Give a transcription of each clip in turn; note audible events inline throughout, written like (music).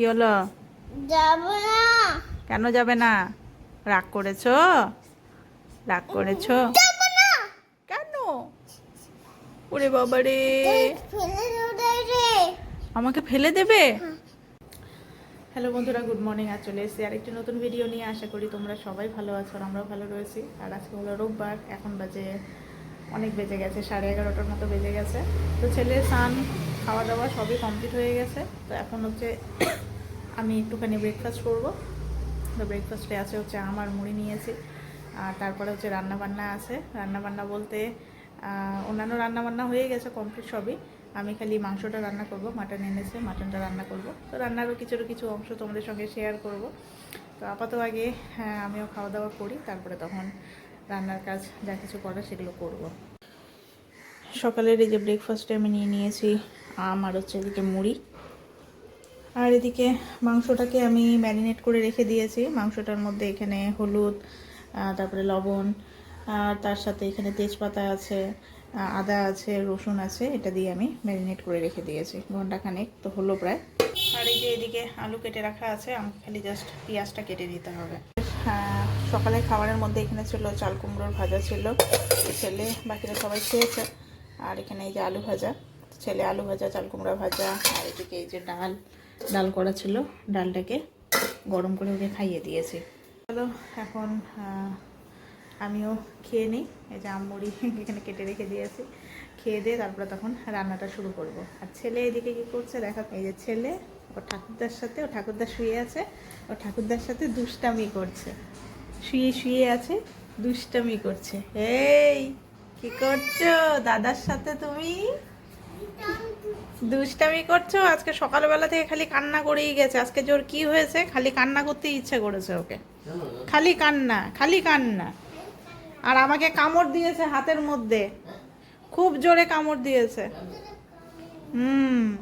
কি হলো? যাব না। কেন যাবে না? রাগ করেছ? রাগ করেছ? যাব না। কেন? ওরে বাবা রে। আমাকে ফেলে দেবে? হ্যালো বন্ধুরা গুড মর্নিং। আর চলে এসেছি আরেকটি নতুন ভিডিও নিয়ে। আশা করি তোমরা সবাই ভালো আছো আর আমরাও ভালো রয়েছি। আর আজকে হলো রোববার এখন বাজে অনেক বেজে গেছে, সাড়ে এগারোটার মতো বেজে গেছে। তো ছেলের স্নান খাওয়া দাওয়া সবই কমপ্লিট হয়ে গেছে। তো এখন হচ্ছে আমি একটুখানি ব্রেকফাস্ট করব। তো ব্রেকফাস্টে আছে হচ্ছে আমার মুড়ি নিয়েছি। আর তারপরে হচ্ছে রান্না বান্না আছে। রান্নাবান্না বলতে অন্যান্য রান্না বান্না হয়ে গেছে কমপ্লিট সবই। আমি খালি মাংসটা রান্না করব মাটন এনেছে মাটনটা রান্না করব। তো রান্নারও কিছু কিছু অংশ তোমাদের সঙ্গে শেয়ার করব। তো আপাতত আগে হ্যাঁ আমিও খাওয়া দাওয়া করি, তারপরে তখন রান্নার কাজ যা কিছু করার সেগুলো করব। সকালের এই যে ব্রেকফাস্টে আমি নিয়ে নিয়েছি, আম আর হচ্ছে এদিকে মুড়ি। আর এদিকে মাংসটাকে আমি ম্যারিনেট করে রেখে দিয়েছি। মাংসটার মধ্যে এখানে হলুদ তারপরে লবণ, আর তার সাথে এখানে তেজপাতা আছে আদা আছে, রসুন আছে, এটা দিয়ে আমি ম্যারিনেট করে রেখে দিয়েছি। ঘন্টাখানেক তো হলো প্রায়। আর এই যে এদিকে আলু কেটে রাখা আছে, আমাকে খালি জাস্ট পেঁয়াজটা কেটে দিতে হবে। হ্যাঁ সকালে খাবারের মধ্যে এখানে ছিল চাল কুমড়োর ভাজা ছিল ছেলে বাকিরা সবাই খেয়েছে। আর এখানে এই যে আলু ভাজা। ছেলে আলু ভাজা, চাল কুমড়া ভাজা, আর এদিকে এই যে ডাল ডাল করা ছিল ডালটাকে। গরম করে ওকে খাইয়ে দিয়েছি। চলো এখন আমিও খেয়ে নিই। এই যে আমুড়ি (laughs) এখানে কেটে রেখে দিয়েছি। খেয়ে দিয়ে তারপরে তখন রান্নাটা শুরু করব। আর ছেলে এদিকে কি করছে দেখা, এই যে ছেলে, ওর ঠাকুরদার সাথে ও ঠাকুরদা শুয়ে আছে ও ঠাকুরদার সাথে দুষ্টামি করছে। শুয়ে শুয়ে আছে, দুষ্টামি করছে। এই কি করছ? দাদার সাথে তুমি? দুষ্টামি করছ? আজকে সকালবেলা থেকে খালি কান্না করেই গেছে। আজকে জোর কি হয়েছে? খালি কান্না করতে ইচ্ছে করেছে ওকে। খালি কান্না খালি কান্না। আর আমাকে কামড় দিয়েছে হাতের মধ্যে। খুব জোরে কামড় দিয়েছে। হুম।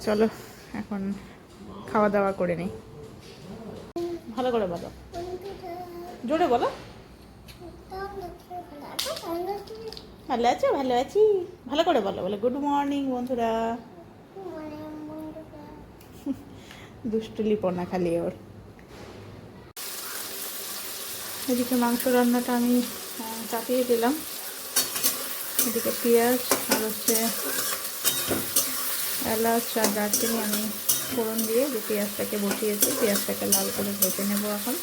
চলো, এখন খাওয়া দাওয়া করে নিই। ভালো করে বলো জোরে বলো। ভালো আছো? ভালো আছি। ভালো করে বলো বলো। গুড মর্নিং বন্ধুরা। দুষ্টুলিপনা খালি ওর। এদিকে মাংস রান্নাটা আমি চাপিয়ে দিলাম। এদিকে পেঁয়াজ আর হচ্ছে এলাচ আর দারচিনি আমি ফোড়ন দিয়ে যে পেঁয়াজটাকে বসিয়েছি, পেঁয়াজটাকে লাল করে ভেজে নেব এখন।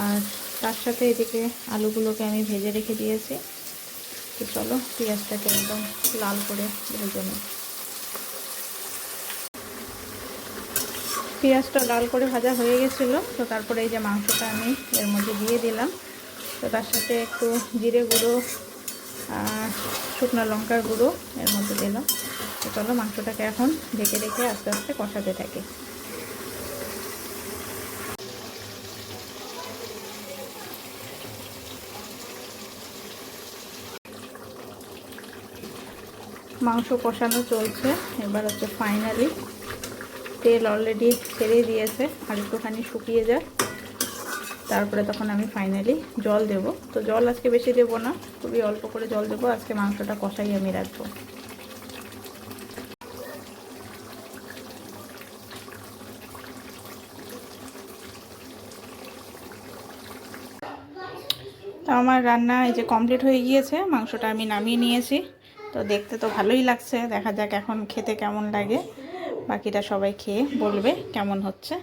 আর তার সাথে এদিকে আলুগুলোকে আমি ভেজে রেখে দিয়েছি। তো চলো, পেঁয়াজটাকে একদম লাল করে ভেজে নিই। পেঁয়াজটা লাল করে ভাজা হয়ে গেছিল, তো তারপরে এই যে মাংসটা আমি এর মধ্যে দিয়ে দিলাম। তো তার সাথে একটু জিরে গুঁড়ো শুকনো লঙ্কার গুঁড়ো এর মধ্যে দিলাম। তো চলো, মাংসটাকে এখন ঢেকে রেখে আস্তে আস্তে কষাতে থাকি। মাংস কষানো চলছে। এবার হচ্ছে ফাইনালি তেল অলরেডি ছেড়ে দিয়েছে, আর একটুখানি শুকিয়ে যায় তারপরে তখন আমি ফাইনালি জল দেব। তো জল আজকে বেশি দেব না, খুবই অল্প করে জল দেবো। আজকে মাংসটা কষাই আমি রাখব। তো আমার রান্না এই যে কমপ্লিট হয়ে গিয়েছে, মাংসটা আমি নামিয়ে নিয়েছি। তো দেখতে তো ভালোই লাগছে। দেখা যাক এখন খেতে কেমন লাগে। বাকিটা সবাই খেয়ে বলবে কেমন হচ্ছে।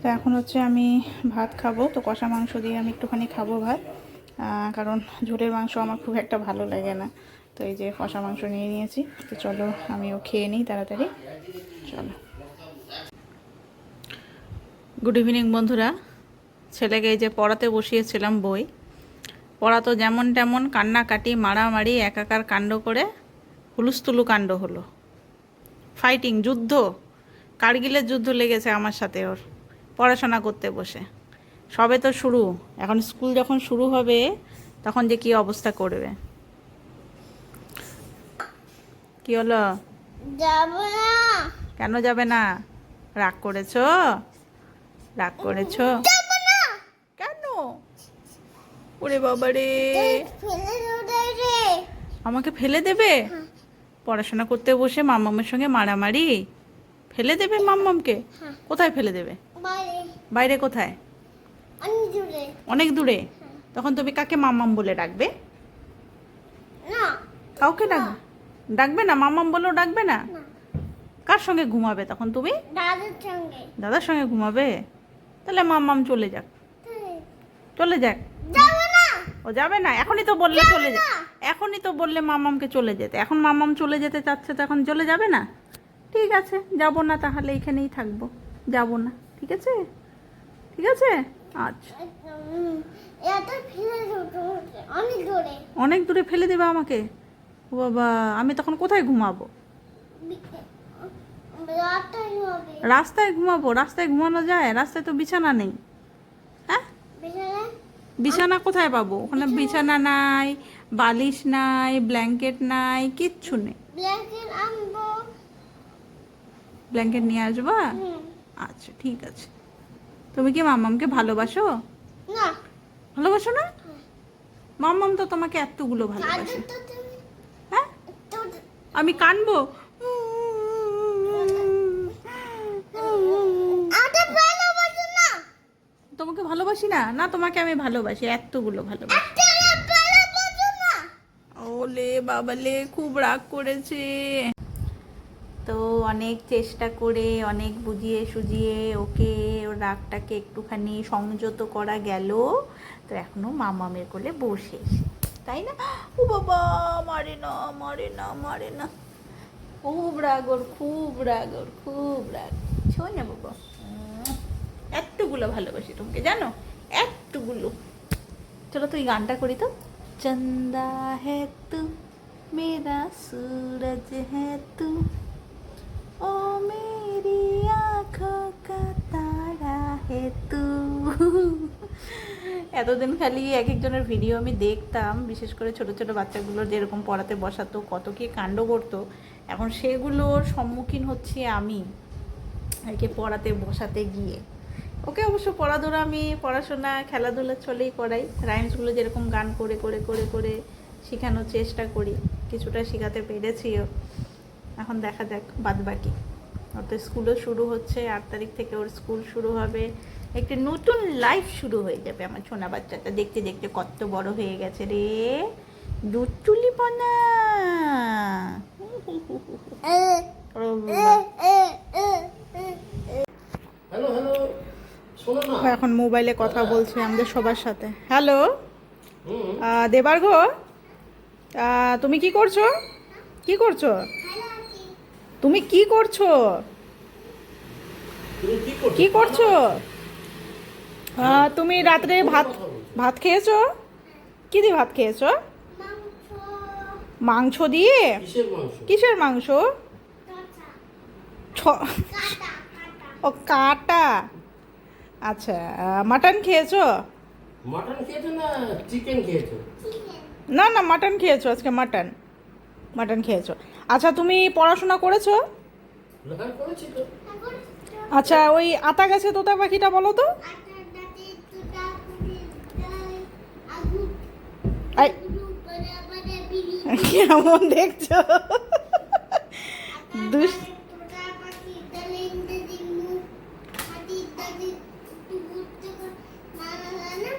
তো এখন হচ্ছে আমি ভাত খাব। তো কষা মাংস দিয়ে আমি একটুখানি খাব ভাত। কারণ ঝোলের মাংস আমার খুব একটা ভালো লাগে না। তো এই যে কষা মাংস নিয়ে নিয়েছি। তো চলো আমিও খেয়ে নিই তাড়াতাড়ি। চলো। গুড ইভিনিং বন্ধুরা। ছেলেকে এই যে পড়াতে বসিয়েছিলাম বই। পড়া তো যেমন তেমন কান্নাকাটি মারামারি একাকার কাণ্ড করে হুলুস্থুলু কাণ্ড হলো। ফাইটিং যুদ্ধ। কার্গিলের যুদ্ধ লেগেছে আমার সাথে ওর পড়াশোনা করতে বসে। সবে তো শুরু। এখন স্কুল যখন শুরু হবে তখন যে কি অবস্থা করবে? কি হলো? যাব না। কেন যাবে না? রাগ করেছ? রাগ করেছ? ওরে বাবা রে। আমাকে ফেলে দেবে? পড়াশোনা করতে বসে মাম্মামের সঙ্গে মারামারি? ফেলে দেবে মাম্মামকে। কোথায় ফেলে দেবে? বাইরে কোথায়? অনেক দূরে। তখন তুমি কাকে মাম্মাম বলে ডাকবে? কাউকে ডাকবে ডাকবে না? মাম্মাম বলেও ডাকবে না? কার সঙ্গে ঘুমাবে তখন তুমি? দাদার সঙ্গে ঘুমাবে? তাহলে মাম্মাম চলে যাক। চলে যাক। ও যাবে না এখনই তো বললে চলে। যাবে এখনই তো বললে মামামকে চলে যেতে। এখন মামাম চলে যেতে চাচ্ছে তো এখন চলে যাবে না? ঠিক আছে যাব না তাহলে এখানেই থাকব। যাব না ঠিক আছে? ঠিক আছে? আচ্ছা। অনেক দূরে। ফেলে দেবে আমাকে? ও বাবা আমি তখন কোথায় ঘুমাবো? রাস্তায় ঘুমাবো। রাস্তায় ঘুমানো যায়? রাস্তায় তো বিছানা নেই। হ্যাঁ? বিছানা কোথায় পাবো? ওখানে বিছানা। নাই বালিশ নাই ব্ল্যাঙ্কেট নাই কিচ্ছু নেই। ব্ল্যাঙ্কেট নিয়ে আসবা। আচ্ছা ঠিক আছে। তুমি কি মামামকে ভালোবাসো? না। ভালোবাসো না? মামাম তো তোমাকে এতগুলো ভালোবাসে। হ্যাঁ? আমি কানবো আটা ভালোবাসো না তোমাকে ভালোবাসি না? না, তোমাকে আমি ভালোবাসি, এতগুলো ভালোবাসি। ওলে বাবালে খুব রাগ করেছে। তো অনেক চেষ্টা করে, অনেক বুঝিয়ে সুজিয়ে ওকে, ওর রাগটাকে একটুখানি সংযত করা গেল। তো এখনও মামামের কোলে বসে তাই না? ও বাবা, মারে না মারে না মারে না। খুব রাগ ওর, খুব রাগ ওর, খুব রাগ। ছোঁয় না বাবা। এতগুলো ভালোবাসি তোমাকে, জানো? একটুগুলো চলো তুই গানটা করি তো। চন্দা হেতু মেরা সুরজ হেতু ও মেরি তারা হে তু। এতদিন খালি এক একজনের ভিডিও আমি দেখতাম, বিশেষ করে ছোট ছোট বাচ্চাগুলোর যেরকম পড়াতে বসাতো, কত কি কাণ্ড করতো। এখন সেগুলোর সম্মুখীন হচ্ছে আমি, একে পড়াতে, বসাতে গিয়ে। ওকে অবশ্য পড়াধুলা আমি পড়াশোনা খেলাধুলা চলেই করাই। রাইমসগুলো যেরকম গান করে করে করে করে শেখানোর চেষ্টা করি কিছুটা শেখাতে পেরেছিও। এখন দেখা যাক বাদ বাকি ওর তো স্কুলও শুরু হচ্ছে আট তারিখ থেকে ওর স্কুল শুরু হবে। একটি নতুন লাইফ শুরু হয়ে যাবে আমার ছোনা বাচ্চাটা। দেখতে দেখতে কত বড় হয়ে গেছে রে। এ হ্যালো হ্যালো এখন মোবাইলে কথা বলছে আমাদের সবার সাথে। হ্যালো? দেবার্ঘ? আহ, তুমি কি করছ? কি করছ? তুমি কি করছ? তুমি কি করছ? কি করছ? আহ, তুমি রাত্রে ভাত ভাত খেয়েছো? কি দিয়ে ভাত খেয়েছো? মাংস মাংস দিয়ে? কিসের মাংস? ছ- কাটা কাটা। ও কাটা। আচ্ছা মাটন খেয়েছো? মাটন খেয়েছো না চিকেন খেয়েছো? না না মাটন খেয়েছো আজকে মাটন মাটন খেয়েছো। আচ্ছা তুমি পড়াশোনা করেছ? আচ্ছা ওই আতা গাছে তোতা পাখিটা বলো তো। আটার দাঁতে দুটা করে দেয় আগুন আই গুলো করে মানে বিলি কেমন দেখছ দুষ তোটা পাখি দলেন দিদি মুখ হাতি দাদি ঘুরতে না না না না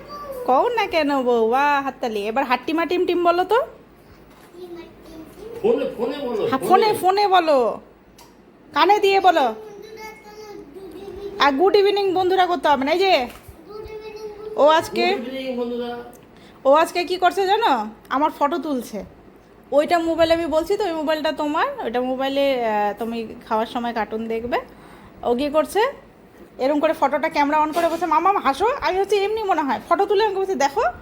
কও না কেন বউ? বা হাততালি। এবার হাট্টিমা টিম টিম বলো তো। ফোনে ফোনে বলো হা, ফোনে ফোনে। বলো। কানে দিয়ে বলো। আর গুড ইভিনিং বন্ধুরা করতে হবে না এই যে। ও আজকে ও আজকে কি করছে জানো? আমার ফটো তুলছে। ওইটা মোবাইলে আমি বলছি তো ওই মোবাইলটা তোমার। ওইটা মোবাইলে তুমি খাওয়ার সময় কার্টুন দেখবে। ও কি করছে? এরকম করে ফটোটা ক্যামেরা অন করে বলছে মামা হাসো আমি হচ্ছে এমনি মনে হয়। ফটো তুলে আমাকে বলছে দেখো। (laughs)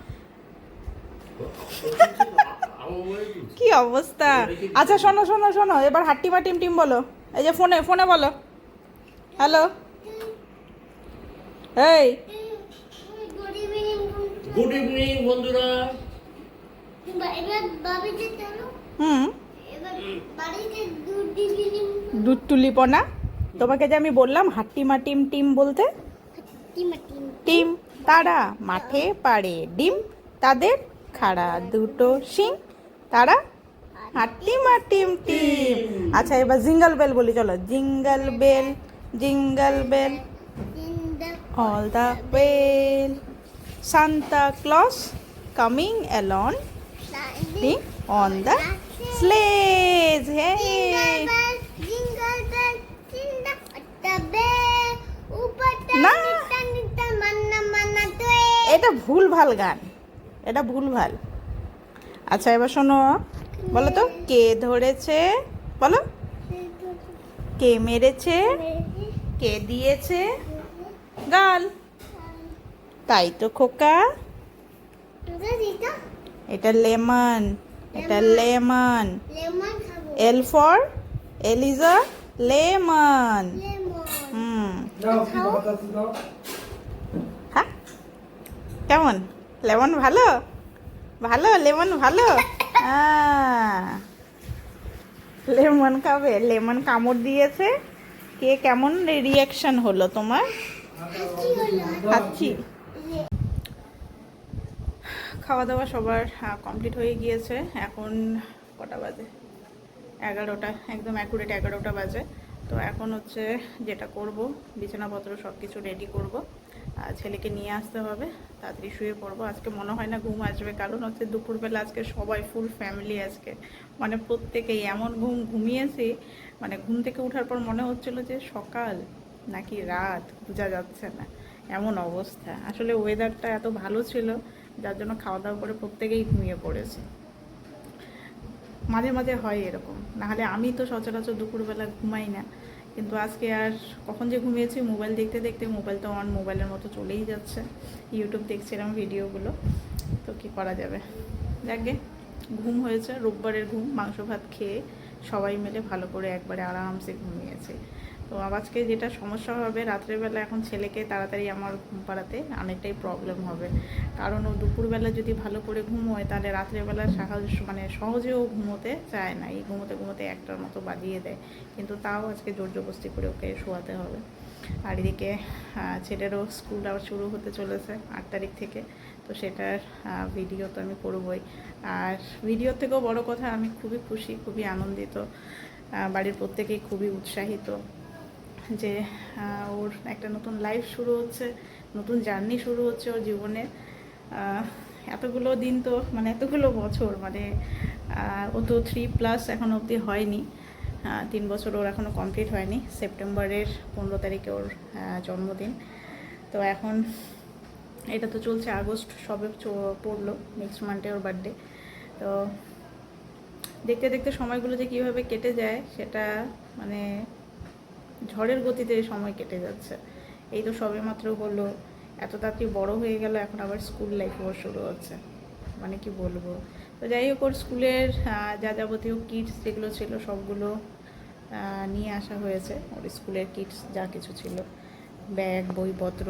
কি অবস্থা? আচ্ছা শোনো শোনো শোনো এবার হাট্টিমা টিম টিম বলো। এই যে ফোনে ফোনে বলো। হ্যালো? এই। গুড ইভিনিং বন্ধুরা। হুম। দুধ তুলিপনা। তোমাকে যে আমি বললাম হাট্টিমা টিম টিম বলতে? টিম। তারা মাঠে পাড়ে। ডিম তাদের খাড়া। দুটো শিং তারা হাটিমা টিম টিম। আচ্ছা এবার জিঙ্গল বেল বলি চলো। Jingle bell jingle bell. all the way. Santa Claus coming along ding, on the sleighs. Hey! না। এটা ভুল ভালো গান। এটা ভুল ভালো। আচ্ছা এবার শোনো। বলো তো কে ধরেছে? বলো। কে মেরেছে? কে দিয়েছে? গাল। তাই তো খোকা। এটা লেমন। এটা lemon. L for Eliza lemon. হুম। হ্যাঁ? কেমন? লেমন ভালো? ভালো লেমন ভালো? লেমন খাবে? লেমন কামড় দিয়েছে। কে কেমন রিয়াকশন হলো তোমার? খাচ্ছি। খাওয়া দাওয়া সবার কমপ্লিট হয়ে গিয়েছে। এখন কটা বাজে? এগারোটা একদম অ্যাকুরেট এগারোটা বাজে। তো এখন হচ্ছে যেটা করব, বিছানাপত্র সব কিছু রেডি করব। আর ছেলেকে নিয়ে আসতে হবে, তাড়াতাড়ি শুয়ে পড়ব। আজকে মনে হয় না ঘুম আসবে, কারণ হচ্ছে দুপুরবেলা আজকে সবাই ফুল ফ্যামিলি আজকে। মানে প্রত্যেকেই এমন ঘুম ঘুমিয়েছি মানে ঘুম থেকে ওঠার পর মনে হচ্ছিল যে সকাল নাকি রাত, বোঝা যাচ্ছে না। এমন অবস্থা। আসলে ওয়েদারটা এত ভালো ছিল, যার জন্য খাওয়া দাওয়া করে প্রত্যেকেই ঘুমিয়ে পড়েছে। মাঝে মাঝে হয় এরকম। নাহলে আমি তো সচরাচর দুপুরবেলা ঘুমাই না। কিন্তু আজকে আর কখন যে ঘুমিয়েছি, মোবাইল দেখতে দেখতে মোবাইল তো অন মোবাইলের মতো চলেই যাচ্ছে। ইউটিউব দেখছিলাম ভিডিওগুলো। তো কি করা যাবে? যাকে ঘুম হয়েছে, রোববারের ঘুম, মাংস ভাত খেয়ে সবাই মিলে ভালো করে একবারে আরামসে ঘুমিয়েছে। তো আজকে যেটা সমস্যা হবে, রাত্রেবেলা এখন ছেলেকে তাড়াতাড়ি আমার ঘুম পাড়াতে অনেকটাই প্রবলেম হবে। কারণ ও দুপুরবেলা যদি ভালো করে ঘুমোয়, তাহলে রাত্রেবেলা সাহস মানে সহজেও ঘুমোতে চায় না। এই ঘুমোতে ঘুমোতে একটার মতো বাজিয়ে দেয়। কিন্তু তাও আজকে জোর জবস্তি করে ওকে শোয়াতে হবে। আর এদিকে ছেলেরও স্কুল আবার শুরু হতে চলেছে আট তারিখ থেকে। তো সেটার ভিডিও তো আমি করবই। আর ভিডিওর থেকেও বড় কথা, আমি খুবই খুশি, খুবই আনন্দিত। বাড়ির প্রত্যেকেই খুবই উৎসাহিত। যে ওর একটা নতুন লাইফ শুরু হচ্ছে, নতুন জার্নি শুরু হচ্ছে ওর জীবনে এতগুলো দিন তো মানে এতগুলো বছর মানে ও তো থ্রি প্লাস এখন অবধি হয়নি। তিন বছর ওর এখনও কমপ্লিট হয়নি। সেপ্টেম্বরের পনেরো তারিখে ওর জন্মদিন। তো এখন এটা তো চলছে আগস্ট, সবে পড়ল নেক্সট মান্থে ওর বার্থডে তো দেখতে দেখতে সময়গুলো যে কীভাবে কেটে যায়, সেটা মানে ঝড়ের গতিতে সময় কেটে যাচ্ছে। এই তো সবে মাত্র হলো। এত তাড়াতাড়ি বড় হয়ে গেল, এখন আবার স্কুল লাইফ ওর শুরু হচ্ছে। মানে কি বলব? তো যাই হোক, ওর স্কুলের যা যাবতীয় কিটস যেগুলো ছিল সবগুলো নিয়ে আসা হয়েছে। ওর স্কুলের কিটস যা কিছু ছিল। ব্যাগ, বইপত্র।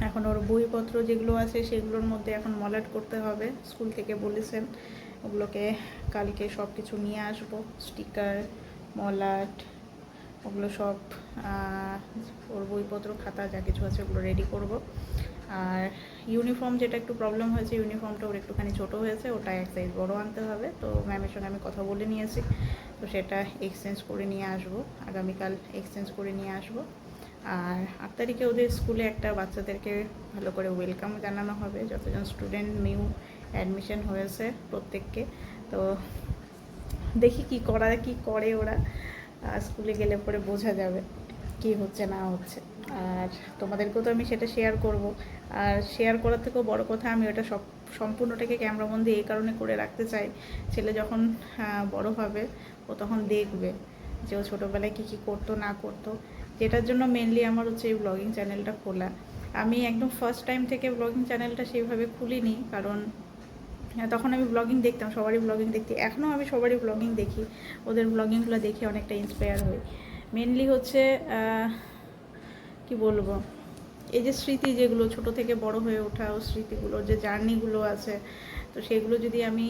এখন ওর বইপত্র যেগুলো আছে সেগুলোর মধ্যে এখন মলাট করতে হবে। স্কুল থেকে বলেছেন, ওগুলোকে কালকে সব কিছু নিয়ে আসব। স্টিকার মলাট ওগুলো সব ওর বইপত্র, খাতা যা কিছু আছে ওগুলো রেডি করব। আর ইউনিফর্ম যেটা একটু প্রবলেম হয়েছে ইউনিফর্মটা ওর একটুখানি ছোট হয়েছে, ওটা এক সাইজ বড়ো আনতে হবে। তো ম্যামের সঙ্গে আমি কথা বলে নিয়েছি। তো সেটা এক্সচেঞ্জ করে নিয়ে আসব, আগামীকাল এক্সচেঞ্জ করে নিয়ে আসব। আর আট তারিখে ওদের স্কুলে একটা বাচ্চাদেরকে ভালো করে ওয়েলকাম জানানো হবে, যতজন স্টুডেন্ট নিউ অ্যাডমিশন হয়েছে প্রত্যেককে। তো দেখি কি করা, কি করে ওরা। স্কুলে গেলে পরে বোঝা যাবে কি হচ্ছে, না হচ্ছে। আর তোমাদেরকেও তো আমি সেটা শেয়ার করব। আর শেয়ার করার থেকেও বড় কথা, আমি ওটা সব, সম্পূর্ণটাকে ক্যামেরাবন্দি এই কারণে করে রাখতে চাই। ছেলে যখন বড় হবে, ও তখন দেখবে যে ও ছোটোবেলায় কী কী করতো, না করতো। যেটার জন্য মেনলি আমার হচ্ছে এই ব্লগিং চ্যানেলটা খোলা। আমি একদম ফার্স্ট টাইম থেকে ব্লগিং চ্যানেলটা সেইভাবে খুলিনি, কারণ তখন আমি ব্লগিং দেখতাম, সবারই ব্লগিং দেখতে। এখনও আমি সবারই ব্লগিং দেখি। ওদের ব্লগিংগুলো দেখে অনেকটা ইন্সপায়ার হই। মেনলি হচ্ছে কি বলব? এই যে স্মৃতি যেগুলো, ছোট থেকে বড় হয়ে ওঠা ও স্মৃতিগুলো, যে জার্নিগুলো আছে, তো সেগুলো যদি আমি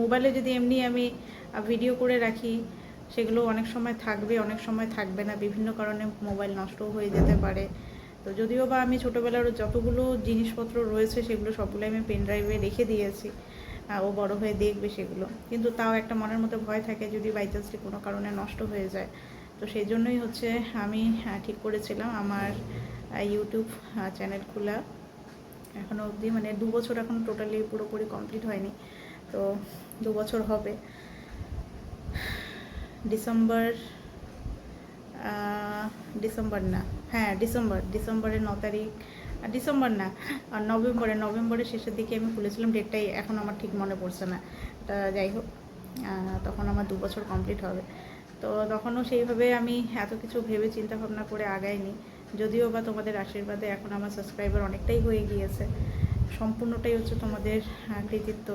মোবাইলে যদি এমনি আমি ভিডিও করে রাখি, সেগুলো অনেক সময় থাকবে, অনেক সময় থাকবে না। বিভিন্ন কারণে মোবাইল নষ্টও হয়ে যেতে পারে। তো যদিও বা আমি ছোটোবেলার যতগুলো জিনিসপত্র রয়েছে সেগুলো সবগুলো আমি পেন ড্রাইভে রেখে দিয়েছি। ও বড় হয়ে দেখবে সেগুলো। কিন্তু তাও একটা মনের মধ্যে ভয় থাকে যদি বাই চান্সলি কোনো কারণে নষ্ট হয়ে যায়। তো সেই জন্যই হচ্ছে আমি ঠিক করেছিলাম আমার ইউটিউব চ্যানেল খোলা। এখনও অবধি মানে দু বছর এখন টোটালি পুরোপুরি কমপ্লিট হয়নি। তো দু বছর হবে। ডিসেম্বর ডিসেম্বর না। হ্যাঁ ডিসেম্বর। ডিসেম্বরের ন তারিখ ডিসেম্বর না নভেম্বরে নভেম্বরের শেষের দিকে আমি খুলেছিলাম ডেটটাই এখন আমার ঠিক মনে পড়ছে না। তা যাই হোক তখন আমার দু বছর কমপ্লিট হবে। তো তখনও সেইভাবে আমি এত কিছু ভেবে চিন্তা ভাবনা করে আগাইনি। যদিও বা তোমাদের আশীর্বাদে এখন আমার সাবস্ক্রাইবার অনেকটাই হয়ে গিয়েছে। সম্পূর্ণটাই হচ্ছে তোমাদের কৃতিত্ব।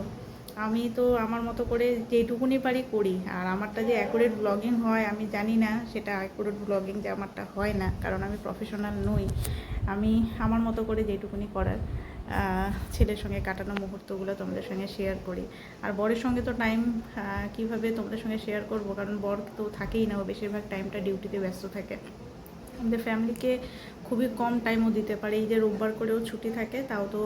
আমি তো আমার মতো করে যেটুকুনি পারি করি। আর আমারটা যে অ্যাকুরেট ব্লগিং হয়, আমি জানি না সেটা অ্যাকুরেট ব্লগিং যে আমারটা হয় না, কারণ আমি প্রফেশনাল নই। আমি আমার মতো করে যেটুকুনি করার ছেলের সঙ্গে কাটানো মুহূর্তগুলো তোমাদের সঙ্গে শেয়ার করি। আর বরের সঙ্গে তো টাইম কীভাবে তোমাদের সঙ্গে শেয়ার করব? কারণ বর তো থাকেই না, ও বেশিরভাগ টাইমটা ডিউটিতে ব্যস্ত থাকে। আমাদের ফ্যামিলিকে খুবই কম টাইমও দিতে পারে। এই যে রোববার করেও ছুটি থাকে, তাও তো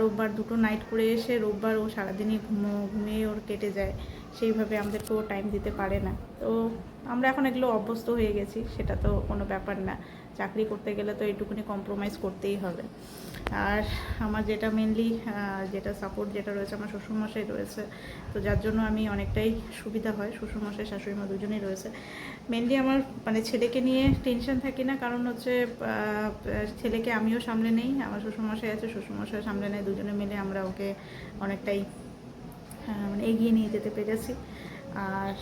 রোববার দুটো নাইট করে এসে রোববার ও সারাদিনই ঘুমো, ঘুমিয়ে ওর কেটে যায়। সেইভাবে আমাদেরকেও টাইম দিতে পারে না। তো আমরা এখন এগুলো অভ্যস্ত হয়ে গেছি, সেটা তো কোনো ব্যাপার না। চাকরি করতে গেলে তো এইটুকুনি কম্প্রোমাইজ করতেই হবে। আর আমার যেটা মেনলি যেটা সাপোর্ট যেটা রয়েছে আমার শ্বশুরমশাই রয়েছে, তো যার জন্য আমি অনেকটাই সুবিধা হয়, শ্বশুরমশাই, শাশুড়ি মা দুজনেই রয়েছে। মেনলি আমার মানে ছেলেকে নিয়ে টেনশন থাকি না, কারণ হচ্ছে ছেলেকে আমিও সামলে নেই, আমার শ্বশুরমশাই আছে, শ্বশুরমশাই সামলে নেয়, দুজনে মিলে আমরা ওকে অনেকটাই মানে এগিয়ে নিয়ে যেতে পেরেছি। আর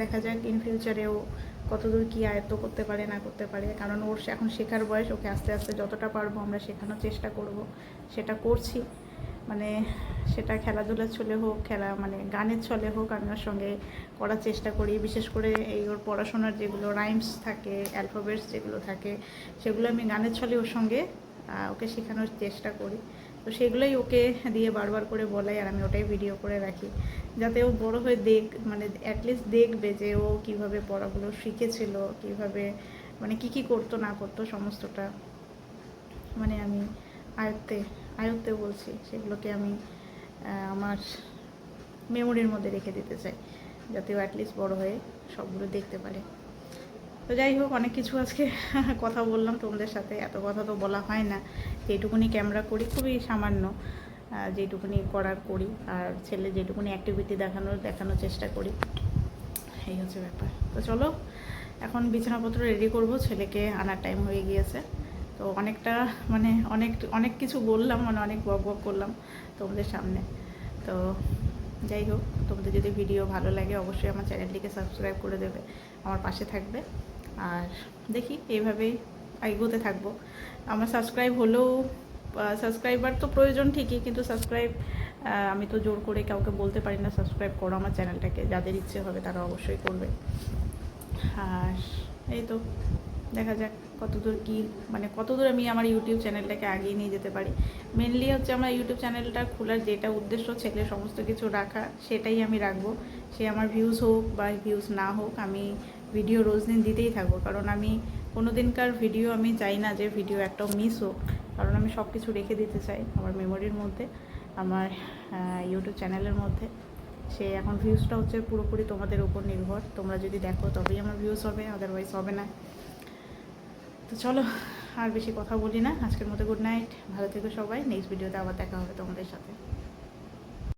দেখা যাক ইন ফিউচারেও কতদূর কী আয়ত্ত করতে পারে, না করতে পারে। কারণ ওর এখন শেখার বয়স, ওকে আস্তে আস্তে যতটা পারব আমরা শেখানোর চেষ্টা করব। সেটা করছি। মানে সেটা খেলাধুলার ছলে হোক, খেলা মানে গানের ছলে হোক, আমি ওর সঙ্গে করার চেষ্টা করি। বিশেষ করে এই ওর পড়াশোনার যেগুলো রাইমস থাকে অ্যালফাবেটস যেগুলো থাকে, সেগুলো আমি গানের ছলে ওর সঙ্গে ওকে শেখানোর চেষ্টা করি। তো সেগুলোই ওকে দিয়ে বারবার করে বলাই আর আমি ওটাই ভিডিও করে রাখি। যাতে ও বড় হয়ে দেখ মানে অ্যাটলিস্ট দেখবে যে ও কীভাবে পড়াগুলো শিখেছিল, কীভাবে মানে কি কি করতো, না করতো, সমস্তটা। মানে আমি আয়ত্তে আয়ত্তে বলছি, সেগুলোকে আমি আমার মেমোরির মধ্যে রেখে দিতে চাই। যাতে ও অ্যাটলিস্ট বড় হয়ে সবগুলো দেখতে পারে। তো যাই হোক, অনেক কিছু আজকে (laughs) কথা বললাম তোমাদের সাথে। এত কথা তো বলা হয় না। যেটুকুনি ক্যামেরা করি, খুবই সামান্য যেটুকুনি করার করি। আর ছেলে যেটুকুনি অ্যাক্টিভিটি দেখানোর দেখানোর চেষ্টা করি। এই হচ্ছে ব্যাপার। তো চলো, এখন বিছানাপত্র রেডি করব। ছেলেকে আনার টাইম হয়ে গিয়েছে। তো অনেকটা মানে অনেক অনেক কিছু বললাম মানে অনেক বক বক করলাম তোমাদের সামনে। তো যাই হোক, তোমাদের যদি ভিডিও ভালো লাগে, অবশ্যই আমার চ্যানেলটিকে সাবস্ক্রাইব করে দেবে। আমার পাশে থাকবে। আর দেখি এইভাবেই এগোতে থাকব। আমার সাবস্ক্রাইব হলেও সাবস্ক্রাইবার তো প্রয়োজন ঠিকই, কিন্তু সাবস্ক্রাইব আমি তো জোর করে কাউকে বলতে পারি না সাবস্ক্রাইব করো আমার চ্যানেলটাকে, যাদের ইচ্ছে হবে তারা অবশ্যই করবে। আর এই তো, দেখা যাক কতদূর কি মানে কতদূর আমি আমার ইউটিউব চ্যানেলটাকে আগিয়ে নিয়ে যেতে পারি। মেনলি হচ্ছে আমার ইউটিউব চ্যানেলটা খোলার যেটা উদ্দেশ্য ছেলে সমস্ত কিছু রাখা, সেটাই আমি রাখব। সে আমার ভিউজ হোক বা ভিউজ না হোক, আমি ভিডিও রোজ দিন দিতেই থাকব। কারণ আমি কোনো দিনকার ভিডিও আমি চাই না যে ভিডিও একটাও মিস হোক। কারণ আমি সব কিছু রেখে দিতে চাই আমার মেমোরির মধ্যে, আমার ইউটিউব চ্যানেলের মধ্যে। সে এখন ভিউজটা হচ্ছে পুরোপুরি তোমাদের উপর নির্ভর। তোমরা যদি দেখো তবেই আমার ভিউজ হবে আদারওয়াইজ হবে না। তো চলো, আর বেশি কথা বলি না। আজকের মতো গুড নাইট ভালো থেকো সবাই। নেক্সট ভিডিওতে আবার দেখা হবে তোমাদের সাথে।